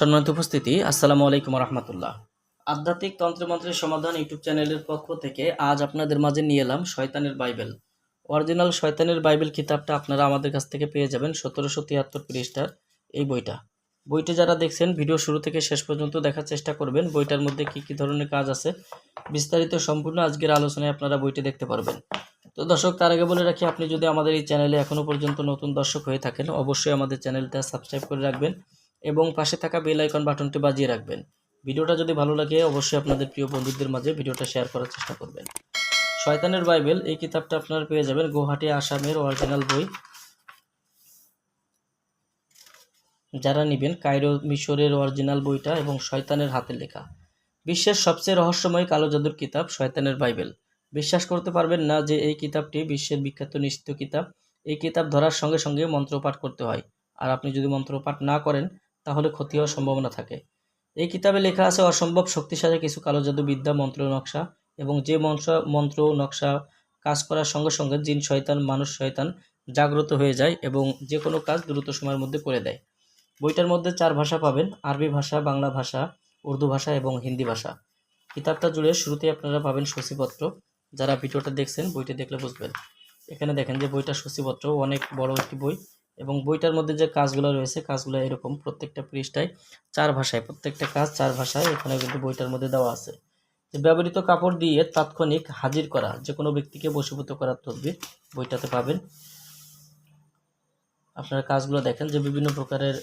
সম্মানিত উপস্থিতি, আসসালামু আলাইকুম রহমতুল্লাহ। আধ্যাত্মিক তন্ত্রমন্ত্রের সমাধান ইউটিউব চ্যানেলের পক্ষ থেকে আজ আপনাদের মাঝে নিয়ে এলাম শয়তানের বাইবেল। অরিজিনাল শয়তানের বাইবেল কিতাবটা আপনারা আমাদের কাছ থেকে পেয়ে যাবেন সতেরোশো তিয়াত্তর পৃষ্ঠার এই বইটা। বইটি যারা দেখছেন, ভিডিও শুরু থেকে শেষ পর্যন্ত দেখার চেষ্টা করবেন, বইটার মধ্যে কি কি ধরনের কাজ আছে বিস্তারিত সম্পূর্ণ আজকের আলোচনায় আপনারা বইটি দেখতে পারবেন। তো দর্শক, তার আগে বলে রাখি, আপনি যদি আমাদের এই চ্যানেলে এখনও পর্যন্ত নতুন দর্শক হয়ে থাকেন, অবশ্যই আমাদের চ্যানেলটা সাবস্ক্রাইব করে রাখবেন। এবং পাশে থাকা বেল আইকন বাটনটি বাজিয়ে রাখবেন। ভিডিওটা যদি ভালো লাগে, অবশ্যই আপনাদের প্রিয় বন্ধুদের মাঝে ভিডিওটা শেয়ার করার চেষ্টা করবেন। শয়তানের বাইবেল, এই কিতাবটা আপনারা পেয়ে যাবেন গুয়াহাটি আসামের অরিজিনাল বই। যারা নেবেন, কায়রো মিশরের অরিজিনাল বইটা এবং শয়তানের হাতে লেখা। বিশ্বের সবচেয়ে রহস্যময় কালো জাদুর কিতাব শয়তানের বাইবেল। বিশ্বাস করতে পারবেন না যে এই কিতাবটি বিশ্বের বিখ্যাত নিশ্চিত কিতাব। এই কিতাব ধরার সঙ্গে সঙ্গে মন্ত্রপাঠ করতে হয়। আর আপনি যদি মন্ত্রপাঠ না করেন তাহলে ক্ষতি হওয়ার সম্ভাবনা থাকে। এই কিতাবে লেখা আছে, অসম্ভব শক্তিশালী কিছু কালো জাদু, বিদ্যা, মন্ত্র নকশা। এবং যে মন্ত্র মন্ত্র নকশা কাজ করার সঙ্গে সঙ্গে জিন শয়তান, মানুষ শয়তান জাগ্রত হয়ে যায় এবং যে কোনো কাজ দ্রুত সময়ের মধ্যে করে দেয়। বইটার মধ্যে চার ভাষা পাবেন, আরবি ভাষা, বাংলা ভাষা, উর্দু ভাষা এবং হিন্দি ভাষা। কিতাবটা জুড়ে শুরুতে আপনারা পাবেন সূচিপত্র। যারা ভিডিওটা দেখছেন, বইটি দেখলে বুঝবেন। এখানে দেখেন যে বইটা সূচিপত্র, অনেক বড় একটি বই। এবং বইটার মধ্যে যে কাজগুলো রয়েছে, কাজগুলো এরকম প্রত্যেকটা পৃষ্ঠায় চার ভাষায়, প্রত্যেকটা কাজ চার ভাষায় এখানে কিন্তু বইটার মধ্যে দেওয়া আছে। যে ব্যবহৃত কাপড় দিয়ে তাৎক্ষণিক হাজির করা যে কোনো ব্যক্তিকে বশীভূত করার তদবির বইটাতে পাবেন। আপনারা কাজগুলো দেখেন যে বিভিন্ন প্রকারের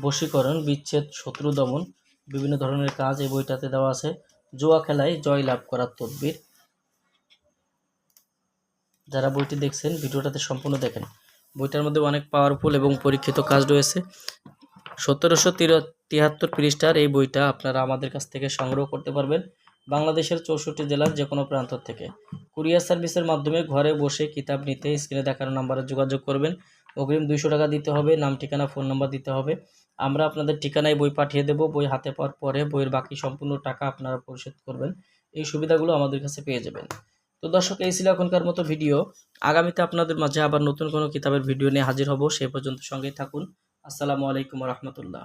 বশীকরণ, বিচ্ছেদ, শত্রু দমন, বিভিন্ন ধরনের কাজ এই বইটাতে দেওয়া আছে। জুয়া খেলায় জয় লাভ করার তদবির। যারা বইটি দেখছেন, ভিডিওটাতে সম্পূর্ণ দেখেন। বইটার মধ্যে অনেক পাওয়ারফুল এবং পরীক্ষিত কাজ রয়েছে। সতেরোশো তিয়াত্তর পৃষ্ঠার এই বইটা আপনারা আমাদের কাছ থেকে সংগ্রহ করতে পারবেন বাংলাদেশের চৌষট্টি জেলার যে কোনো প্রান্ত থেকে। কুরিয়ার সার্ভিসের মাধ্যমে ঘরে বসে কিতাব নিতে স্ক্রিনে দেখানো নাম্বারে যোগাযোগ করবেন। অগ্রিম দুইশো টাকা দিতে হবে, নাম, ঠিকানা ফোন নাম্বার দিতে হবে। আমরা আপনাদের ঠিকানায় বই পাঠিয়ে দেব, বই হাতে পাওয়ার পরে বইয়ের বাকি সম্পূর্ণ টাকা আপনারা পরিশোধ করবেন। এই সুবিধাগুলো আমাদের কাছে পেয়ে যাবেন। তো দর্শক, এই ছিল এখনকার মতো ভিডিও। আগামীতে আপনাদের মাঝে আবার নতুন কোনো কিতাবের ভিডিও নিয়ে হাজির হব। সেই পর্যন্ত সঙ্গেই থাকুন। আসসালামু আলাইকুম রহমতুল্লাহ।